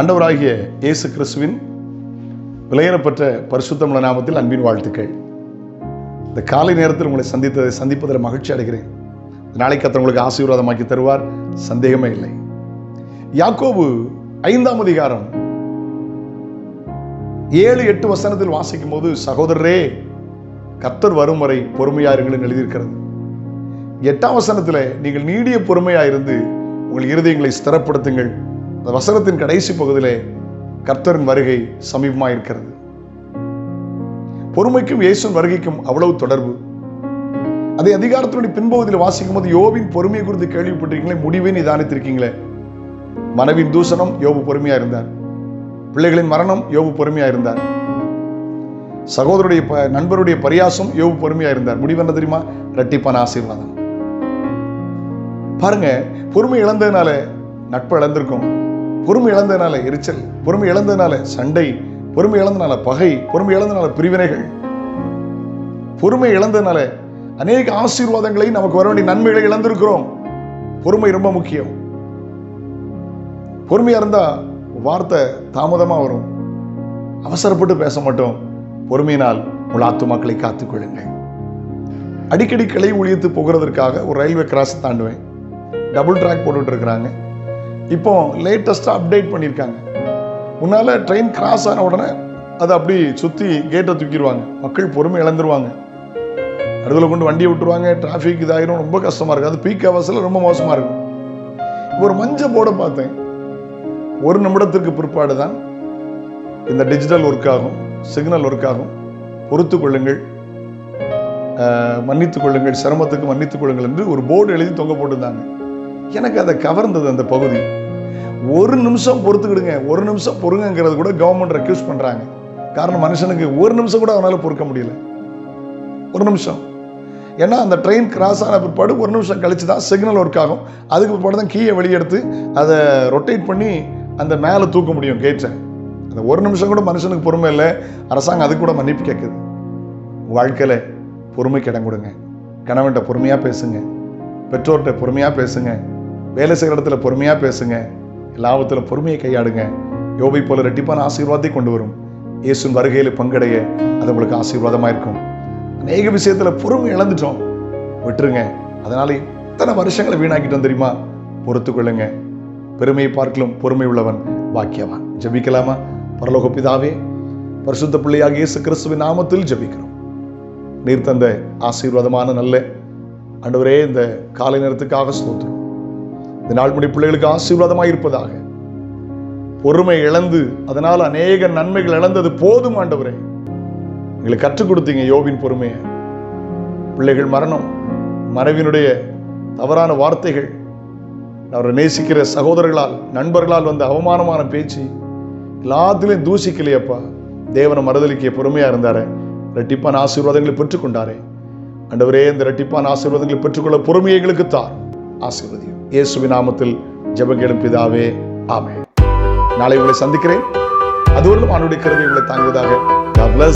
அண்டவராகிய இயேசு கிறிஸ்துவின் விலையேறப்பட்ட பரிசுத்தமுள்ள நாமத்தில் அன்பின் வாழ்த்துக்கள். இந்த காலை நேரத்தில் உங்களை சந்தித்ததை சந்திப்பதில் மகிழ்ச்சி அடைகிறேன். நாளைக்கு அத்தனை உங்களுக்கு ஆசீர்வாதமாக்கி தருவார் சந்தேகமே இல்லை. யாக்கோபு ஐந்தாம் அதிகாரம் ஏழு எட்டு வசனத்தில் வாசிக்கும் போது சகோதரரே கர்த்தர் வரும் வரை பொறுமையாருங்கள் எழுதியிருக்கிறது. எட்டாம் வசனத்தில் நீங்கள் நீடிய பொறுமையாக இருந்து உங்கள் இருதயங்களை ஸ்திரப்படுத்துங்கள். அந்த வசனத்தின் கடைசி பகுதியிலே கர்த்தரின் வருகை சமீபமாக இருக்கிறது பொறுமைக்கும் இயேசுவின் வருகைக்கும் அவ்வளவு தொடர்பு. அதை அதிகாரத்தினுடைய பின்பகுதியில் வாசிக்கும் போது யோவின் பொறுமையை குறித்து கேள்விப்பட்டிருக்கீங்களே? முடிவை நிதானித்திருக்கீங்களே? மனைவின் தூஷணம் யோபு பொறுமையா இருந்தார். பிள்ளைகளின் மரணம் யோபு பொறுமையா இருந்தார். சகோதரருடைய நண்பருடைய பரியாசம் யோபு பொறுமையா இருந்தார். முடிவு என்ன தெரியுமா? ரெட்டிப்பான ஆசீர்வாதம். பாருங்க பொறுமை இழந்ததுனால நட்பு இழந்திருக்கும். பொறுமை இழந்ததுனால எரிச்சல் பொறுமை இழந்ததுனால சண்டை பொறுமை இழந்தனால பகை பொறுமை இழந்தனால பிரிவினைகள் பொறுமை இழந்ததுனால அநேக ஆசீர்வாதங்களை நமக்கு வர வேண்டிய நன்மைகளை இழந்திருக்கிறோம். பொறுமை ரொம்ப முக்கியம். பொறுமையா இருந்தா வார்த்தை தாமதமா வரும். அவசரப்பட்டு பேச மாட்டோம். பொறுமையினால் உங்கள் ஆத்துமாக்களை காத்துக்கொள்ளுங்கள் அடிக்கடி கிளை ஒழியத்து போகிறதற்காக ஒரு ரயில்வே கிராஸ் தாண்டுவேன். டபுள் ட்ராக் போட்டுட்டு இருக்கிறாங்க. இப்போ லேட்டஸ்ட்டாக அப்டேட் பண்ணியிருக்காங்க. முன்னால் ட்ரெயின் கிராஸ் ஆன உடனே அதை அப்படி சுற்றி கேட்டை தூக்கிடுவாங்க. மக்கள் பொறுமை இழந்துருவாங்க. நடுவில் கொண்டு வண்டியை விட்டுருவாங்க. டிராஃபிக் இதாகிரும் ரொம்ப கஷ்டமாக இருக்கும். அது பீக் ஹவர்ஸில் ரொம்ப மோசமாக இருக்கும். ஒரு மஞ்ச போர்டை பார்த்தேன். ஒரு நிமிடத்திற்கு பிற்பாடு தான் இந்த டிஜிட்டல் ஒர்க் ஆகும். சிக்னல் ஒர்க் ஆகும். பொறுத்து கொள்ளுங்கள். மன்னித்துக் கொள்ளுங்கள். சிரமத்துக்கு மன்னித்துக் கொள்ளுங்கள் என்று ஒரு போர்டு எழுதி தொங்க போட்டிருந்தாங்க. எனக்கு அதை கவர்ந்தது அந்த பகுதி. ஒரு நிமிஷம் பொறுத்துக்கிடுங்க. ஒரு நிமிஷம் பொறுங்கிறது கூட கவர்மெண்ட் ரெக்யூஸ் பண்ணுறாங்க காரணம் மனுஷனுக்கு ஒரு நிமிஷம் கூட அவனால் பொறுக்க முடியல. ஒரு நிமிஷம். ஏன்னா அந்த ட்ரெயின் கிராஸ் ஆன பிற்பாடு ஒரு நிமிஷம் கழிச்சு தான் சிக்னல் ஒர்க் ஆகும். அதுக்கு பிற்பாடு தான் கீயை வெளியெடுத்து அதை ரொட்டேட் பண்ணி அந்த மேலே தூக்க முடியும் கேட்டை அந்த ஒரு நிமிஷம் கூட மனுஷனுக்கு பொறுமை இல்லை. அரசாங்கம் அதுக்கு கூட மன்னிப்பு கேட்குது. வாழ்க்கையில் பொறுமைக்கு இடம் கொடுங்க கணவன்கிட்ட பொறுமையாக பேசுங்க. பெற்றோர்கிட்ட பொறுமையாக பேசுங்க. வேலை செய்கிற இடத்துல பொறுமையாக பேசுங்க. எல்லாவற்றிலும் பொறுமையை கையாடுங்க யோபை போல ரெட்டிப்பான ஆசீர்வாதத்தை கொண்டு வரும். இயேசுன் வருகையில் பங்கடைய அது உங்களுக்கு ஆசீர்வாதமாக இருக்கும். அநேக விஷயத்தில் பொறுமை இழந்துட்டோம். விட்டுருங்க. அதனால இத்தனை வருஷங்களை வீணாக்கிட்டோம் தெரியுமா? பொறுத்து கொள்ளுங்க பெருமையை பார்க்கலும் பொறுமை உள்ளவன் பாக்கியவான். ஜெபிக்கலாமா? பரலோக பிதாவே பரிசுத்த பிள்ளையாக இயேசு கிறிஸ்துவின் நாமத்தில் ஜபிக்கிறோம். நீர் தந்த ஆசீர்வாதமான நல்ல அன்றுவரே இந்த காலை நேரத்துக்காக ஸ்தோத்திரம். இந்த நாள் முடி பிள்ளைகளுக்கு ஆசீர்வாதமாக இருப்பதாக. பொறுமை இழந்து அதனால் அநேக நன்மைகள் இழந்தது போதும் ஆண்டவரே. எங்களுக்கு கற்றுக் கொடுத்தீங்க யோபின் பொறுமையை. பிள்ளைகள் மரணம் மனைவினுடைய தவறான வார்த்தைகள் அவரை நேசிக்கிற சகோதரர்களால் நண்பர்களால் வந்த அவமானமான பேச்சு எல்லாத்திலையும் தூசிக்கலையப்பா. தேவனை மறுதலிக்க பொறுமையா இருந்தார். ரெட்டிப்பான ஆசீர்வாதங்களை பெற்றுக்கொண்டாரே. ஆண்டவரே இந்த ரெட்டிப்பான ஆசீர்வாதங்களை பெற்றுக்கொள்ள பொறுமையை எங்களுக்கு தார். ஆசீர்வதியும் இயேசுவி நாமத்தில் ஜெபங்கேடும் பிதாவே ஆமே நாளை உங்களை சந்திக்கிறேன். அதுவரையும் அவனுடைய கருவை உங்களை தாங்குவதாக.